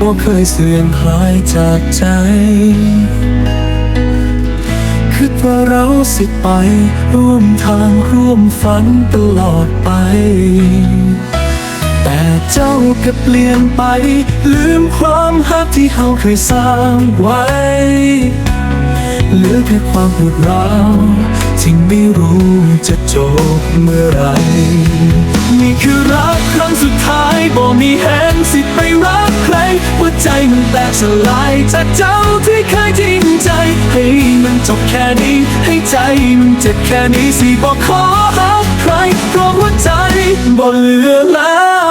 บ่เคยเสื่อมคลายจากใจ คิดว่าเราสิไป ร่วมทางร่วมฝันตลอดไป แต่เจ้าก็เปลี่ยนไป ลืมความฮักที่เขาเคยสร้างไว้ เหลือแค่ความปวดร้าวที่ไม่รู้จะจบเมื่อไร นี่คือรักครั้งสุดท้ายบอกมีแหงสิไปรักใครหัวใจมันแตกสลายจากเจ้าที่เคยทิ้งใจให้มันจบแค่นี้ ให้ใจมันเจ็บแค่นี้สิบอกขอรักใครเพราะหัวใจบ่เหลือแล้ว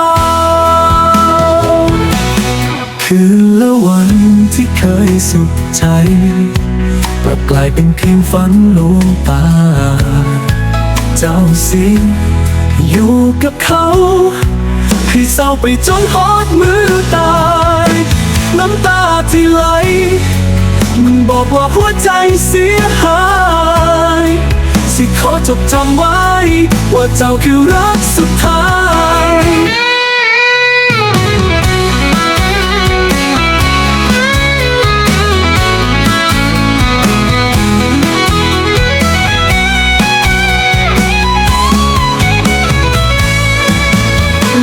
คืนละวันที่เคยสุขใจ กลับกลายเป็นเพียงฝันลวงตา เจ้าสิอยู่กับเขาให้เศร้าไปจนฮอดมือตาย น้ำตาที่ไหล มันบอกว่าหัวใจเสียหาย สิขอจดจำไว้ ว่าเจ้าคือรักสุดท้าย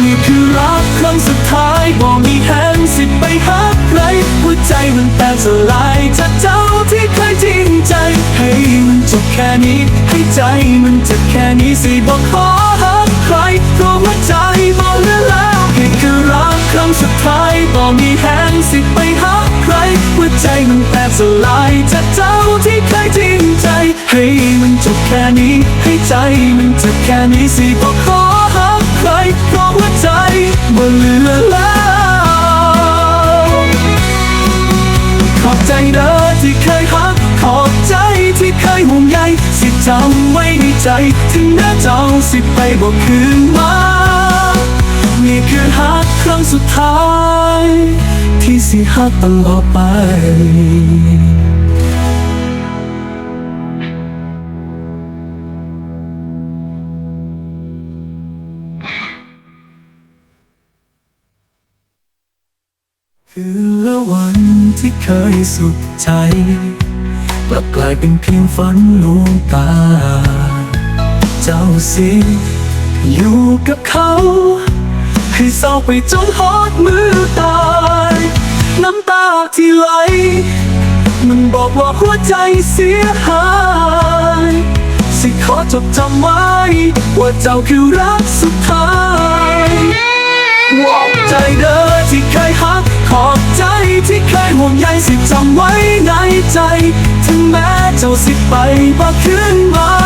นี่คือรักครั้งสุดท้ายบอกมีแหงสิไปหาใครหัวใจมันแตกสลายจากเจ้าที่เคยจริงใจให้มันจบแค่นี้ ให้ใจมันเจ็บแค่นี้สิบอกขอหาใครเพราะหัวใจบอกเลือแล้วนี่คือรักครั้งสุดท้ายบอกมีแหงสิไปหาใครหัวใจมันแตกสลายจากเจ้าที่เคยจริงใจให้มันจบแค่นี้ ให้ใจมันเจ็บแค่นี้สิบอกขอ บ่เหลือแล้ว ขอบใจเด้อที่เคยฮัก ขอบใจที่เคยห่วงใยสิจำไว้ในใจ ถึงแม้เจ้าสิไปบอกคืนมานี่คือฮักครั้งสุดท้าย ที่สิฮักตลอดไป คือละวันที่เคยสุขใจกลับกลายเป็นเพียงฝันลวงตา เจ้าสิอยู่กับเขา ให้เศร้าไปจนฮอดมือตาย น้ำตาที่ไหล มันบอกว่าหัวใจเสียหาย สิขอจดจำไว้ ว่าเจ้าคือรักสุดท้าย ขอบใจเด้อที่เคยฮัก ขอบใจที่เคยห่วงใยสิจำไว้ในใจ ถึงแม้เจ้าสิไปบ่คืนมา